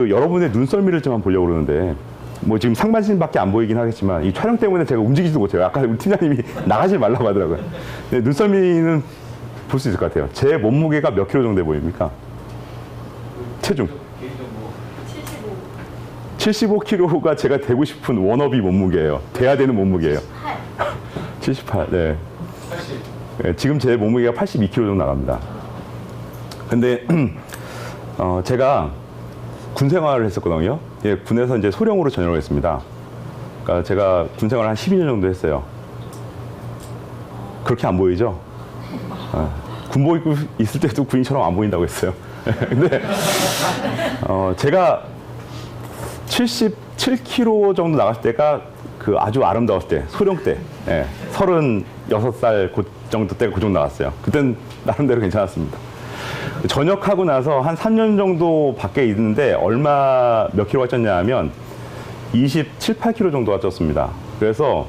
그 여러분의 눈썰미를 좀 한번 보려고 그러는데 뭐 지금 상반신밖에 안 보이긴 하겠지만 이 촬영 때문에 제가 움직이지도 못해요. 아까 우리 팀장님이 나가지 말라고 하더라고요. 근데 눈썰미는 볼 수 있을 것 같아요. 제 몸무게가 몇 킬로 정도 돼 보입니까? 체중. 75. 75kg가 제가 되고 싶은 워너비 몸무게예요. 돼야 되는 몸무게예요. 8. 78. 네. 네, 지금 제 몸무게가 82kg 정도 나갑니다. 근데 어, 제가 군 생활을 했었거든요. 예, 군에서 이제 소령으로 전역을 했습니다. 그러니까 제가 군 생활을 한 12년 정도 했어요. 그렇게 안 보이죠? 어, 군복 입고 있을 때도 군인처럼 안 보인다고 했어요. 근데 어, 제가 77kg 정도 나갔을 때가 그 아주 아름다웠을 때, 소령 때, 예, 36살 그 정도 때가 그 정도 나왔어요. 그땐 나름대로 괜찮았습니다. 전역하고 나서 한 3년 정도 밖에 있는데 얼마 몇 킬로가 쪘냐 하면 27, 8kg 정도가 쪘습니다. 그래서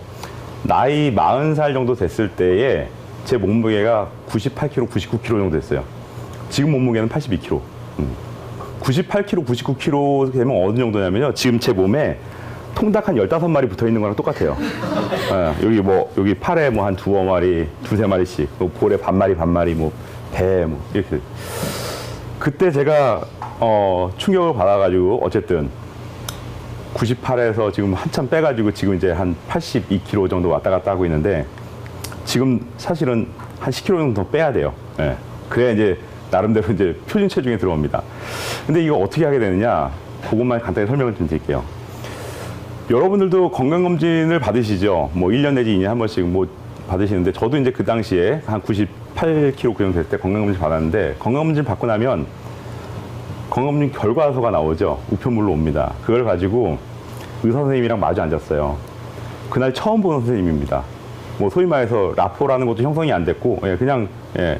나이 40살 정도 됐을 때에 제 몸무게가 98kg, 99kg 정도 됐어요. 지금 몸무게는 82kg. 98kg, 99kg 되면 어느 정도냐면요. 지금 제 몸에 통닭 한 15마리 붙어 있는 거랑 똑같아요. 예, 여기 뭐, 여기 팔에 뭐 한 두어 마리, 두세 마리씩, 뭐 볼에 반 마리, 반 마리, 뭐, 대, 뭐, 이렇게. 그때 제가, 어, 충격을 받아가지고, 어쨌든, 98에서 지금 한참 빼가지고, 지금 이제 한 82kg 정도 왔다 갔다 하고 있는데, 지금 사실은 한 10kg 정도 빼야 돼요. 예. 그래야 이제, 나름대로 이제 표준 체중에 들어옵니다. 근데 이거 어떻게 하게 되느냐, 그것만 간단히 설명을 좀 드릴게요. 여러분들도 건강검진을 받으시죠? 뭐 1년 내지 2년 한 번씩 뭐 받으시는데 저도 이제 그 당시에 한 90, 8kg 될 때 건강검진 받았는데 건강검진 받고 나면 건강검진 결과서가 나오죠. 우편물로 옵니다. 그걸 가지고 의사 선생님이랑 마주 앉았어요. 그날 처음 보는 선생님입니다. 뭐 소위 말해서 라포라는 것도 형성이 안 됐고 예, 그냥 예.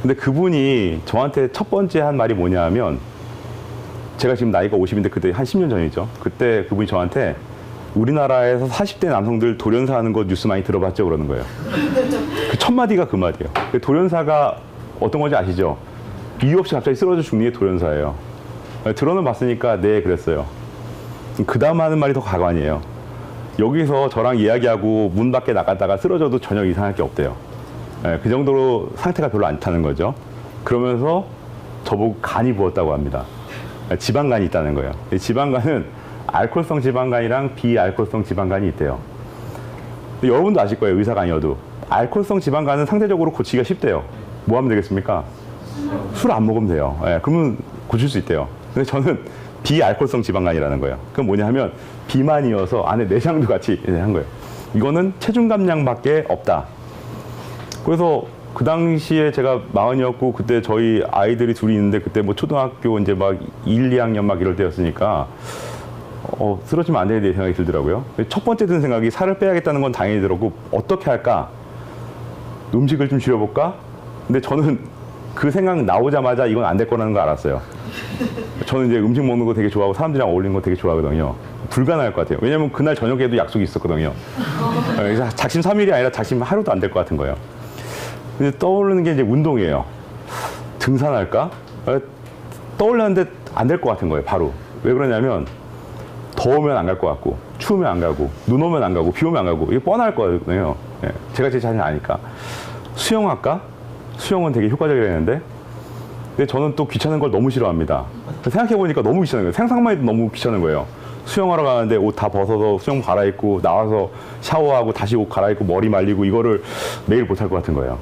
근데 그분이 저한테 첫 번째 한 말이 뭐냐 하면 제가 지금 나이가 50인데 그때 한 10년 전이죠. 그때 그분이 저한테 우리나라에서 40대 남성들 돌연사 하는 거 뉴스 많이 들어봤죠? 그러는 거예요. 그 첫 마디가 그 말이에요. 그 돌연사가 어떤 건지 아시죠? 이유 없이 갑자기 쓰러져 죽는 게 돌연사예요. 들어는 봤으니까 네 그랬어요. 그 다음 하는 말이 더 가관이에요. 여기서 저랑 이야기하고 문 밖에 나갔다가 쓰러져도 전혀 이상할 게 없대요. 예, 그 정도로 상태가 별로 안 타는 거죠. 그러면서 저보고 간이 부었다고 합니다. 예, 지방간이 있다는 거예요. 이 지방간은 알코올성 지방간이랑 비알코올성 지방간이 있대요. 여러분도 아실 거예요. 의사가 아니어도. 알코올성 지방간은 상대적으로 고치기가 쉽대요. 뭐 하면 되겠습니까? 술 안 먹으면 돼요. 예, 그러면 고칠 수 있대요. 근데 저는 비알코올성 지방간이라는 거예요. 그건 뭐냐 하면 비만이어서 안에 내장도 같이 한 거예요. 이거는 체중 감량밖에 없다. 그래서 그 당시에 제가 마흔이었고 그때 저희 아이들이 둘이 있는데 그때 뭐 초등학교 이제 막 1, 2학년 막 이럴 때였으니까 어, 쓰러지면 안 되는 생각이 들더라고요. 첫 번째 든 생각이 살을 빼야겠다는 건 당연히 들었고 어떻게 할까? 음식을 좀 줄여볼까? 근데 저는 그 생각 나오자마자 이건 안 될 거라는 거 알았어요. 저는 이제 음식 먹는 거 되게 좋아하고 사람들이랑 어울리는 거 되게 좋아하거든요. 불가능할 것 같아요. 왜냐면 그날 저녁에도 약속이 있었거든요. 그래서 작심 3일이 아니라 작심 하루도 안 될 것 같은 거예요. 근데 떠오르는 게 이제 운동이에요. 등산할까? 어, 떠올렸는데 안 될 것 같은 거예요, 바로. 왜 그러냐면, 더우면 안 갈 것 같고, 추우면 안 가고, 눈 오면 안 가고, 비 오면 안 가고, 이게 뻔할 거거든요. 예, 제가 제 자신 아니까. 수영할까? 수영은 되게 효과적이라는데, 근데 저는 또 귀찮은 걸 너무 싫어합니다. 생각해 보니까 너무 귀찮은 거예요. 상상만 해도 너무 귀찮은 거예요. 수영하러 가는데 옷 다 벗어서 수영 갈아입고 나와서 샤워하고 다시 옷 갈아입고 머리 말리고 이거를 매일 못할 것 같은 거예요.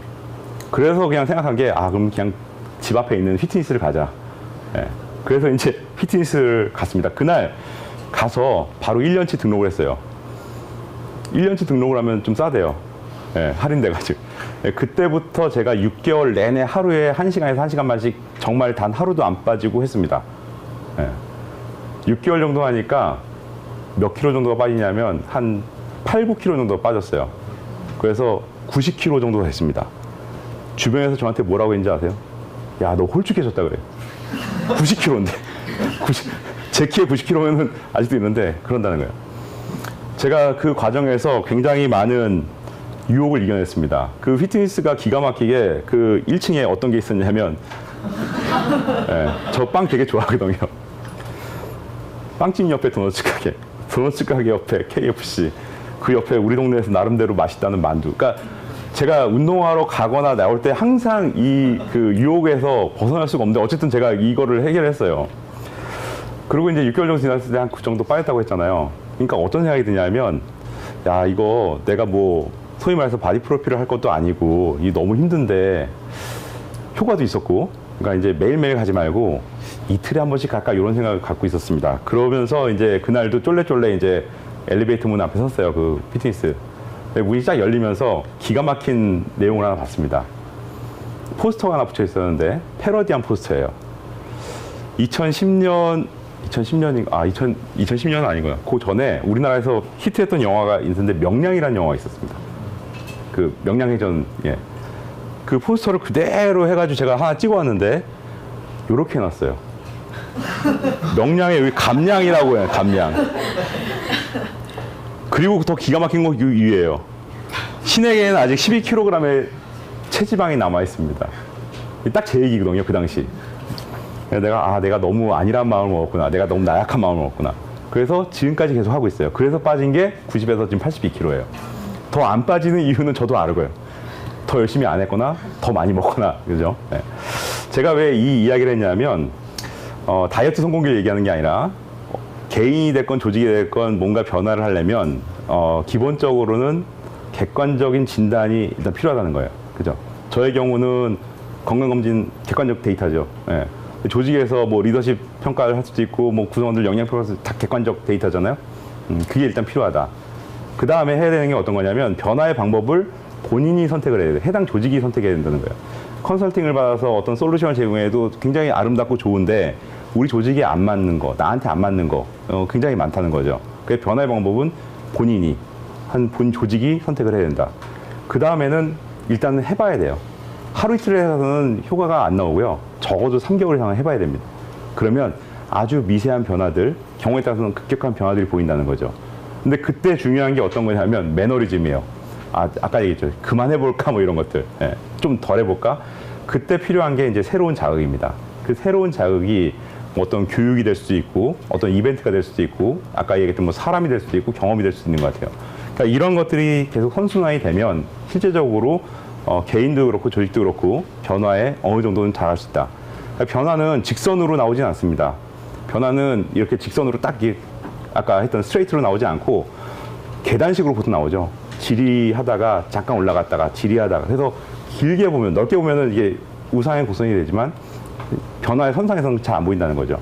그래서 그냥 생각한 게, 아, 그럼 그냥 집 앞에 있는 피트니스를 가자. 예. 그래서 이제 피트니스를 갔습니다. 그날 가서 바로 1년치 등록을 했어요. 1년치 등록을 하면 좀 싸대요. 예, 할인돼가지고. 예, 그때부터 제가 6개월 내내 하루에 1시간에서 1시간 반씩 정말 단 하루도 안 빠지고 했습니다. 예. 6개월 정도 하니까 몇 킬로 정도가 빠지냐면 한 8, 9킬로 정도 빠졌어요. 그래서 90킬로 정도 됐습니다. 주변에서 저한테 뭐라고 했는지 아세요? 야, 너 홀쭉해졌다 그래. 90kg인데. 90, 제 키에 90kg면은 아직도 있는데 그런다는 거예요. 제가 그 과정에서 굉장히 많은 유혹을 이겨냈습니다. 그 피트니스가 기가 막히게 그 1층에 어떤 게 있었냐면 예, 저빵 되게 좋아하거든요. 빵집 옆에 도넛 가게, 도넛 가게 옆에 KFC, 그 옆에 우리 동네에서 나름대로 맛있다는 만두. 그러니까 제가 운동하러 가거나 나올 때 항상 이 그 유혹에서 벗어날 수가 없는데 어쨌든 제가 이거를 해결했어요. 그리고 이제 6개월 정도 지났을 때 한 그 정도 빠졌다고 했잖아요. 그러니까 어떤 생각이 드냐면, 야, 이거 내가 뭐, 소위 말해서 바디 프로필을 할 것도 아니고, 이 너무 힘든데, 효과도 있었고, 그러니까 이제 매일매일 가지 말고, 이틀에 한 번씩 갈까, 이런 생각을 갖고 있었습니다. 그러면서 이제 그날도 쫄래쫄래 이제 엘리베이터 문 앞에 섰어요. 그 피트니스. 문이 쫙 열리면서 기가 막힌 내용을 하나 봤습니다. 포스터가 하나 붙여 있었는데, 패러디한 포스터예요. 2010년 2010년인가 아 2000, 2010년은 아니고요. 그 전에 우리나라에서 히트했던 영화가 있는데 명량이라는 영화가 있었습니다. 그 명량해전 예. 그 포스터를 그대로 해가지고 제가 하나 찍어왔는데 요렇게 해놨어요. 명량에 여기 감량이라고 해요. 감량. 그리고 더 기가 막힌 거요 위에요. 신에게는 아직 12kg의 체지방이 남아 있습니다. 딱 제 얘기거든요. 그 당시. 내가 아 내가 너무 아니란 마음을 먹었구나. 내가 너무 나약한 마음을 먹었구나. 그래서 지금까지 계속 하고 있어요. 그래서 빠진 게 90에서 지금 82kg예요. 더 안 빠지는 이유는 저도 알고요. 더 열심히 안 했거나 더 많이 먹거나. 그죠? 네. 제가 왜 이 이야기를 했냐면 어, 다이어트 성공기를 얘기하는 게 아니라 어, 개인이 됐건 조직이 됐건 뭔가 변화를 하려면 어, 기본적으로는 객관적인 진단이 일단 필요하다는 거예요. 그죠? 저의 경우는 건강검진 객관적 데이터죠. 예. 조직에서 뭐 리더십 평가를 할 수도 있고 뭐 구성원들 영양 평가를 다 객관적 데이터잖아요. 음, 그게 일단 필요하다. 그 다음에 해야 되는 게 어떤 거냐면 변화의 방법을 본인이 선택을 해야 돼. 해당 조직이 선택해야 된다는 거예요. 컨설팅을 받아서 어떤 솔루션을 제공해도 굉장히 아름답고 좋은데 우리 조직에 안 맞는 거, 나한테 안 맞는 거 어, 굉장히 많다는 거죠. 그 변화의 방법은 본인이 한 본 조직이 선택을 해야 된다. 그 다음에는 일단은 해봐야 돼요. 하루 이틀 해서는 효과가 안 나오고요. 적어도 3개월 이상은 해봐야 됩니다. 그러면 아주 미세한 변화들, 경우에 따라서는 급격한 변화들이 보인다는 거죠. 근데 그때 중요한 게 어떤 거냐면 매너리즘이에요. 아, 아까 얘기했죠. 그만해볼까? 뭐 이런 것들. 예, 좀덜 해볼까? 그때 필요한 게 이제 새로운 자극입니다. 그 새로운 자극이 뭐 어떤 교육이 될 수도 있고, 어떤 이벤트가 될 수도 있고, 아까 얘기했던 뭐 사람이 될 수도 있고, 경험이 될 수도 있는 것 같아요. 그러니까 이런 것들이 계속 선순환이 되면 실제적으로 어, 개인도 그렇고 조직도 그렇고 변화에 어느 정도는 잘할 수 있다. 그러니까 변화는 직선으로 나오진 않습니다. 변화는 이렇게 직선으로 딱 이렇게 아까 했던 스트레이트로 나오지 않고 계단식으로 보통 나오죠. 지리하다가 잠깐 올라갔다가 지리하다가 그래서 길게 보면 넓게 보면은 이게 우상의 곡선이 되지만 변화의 선상에서는 잘 안 보인다는 거죠.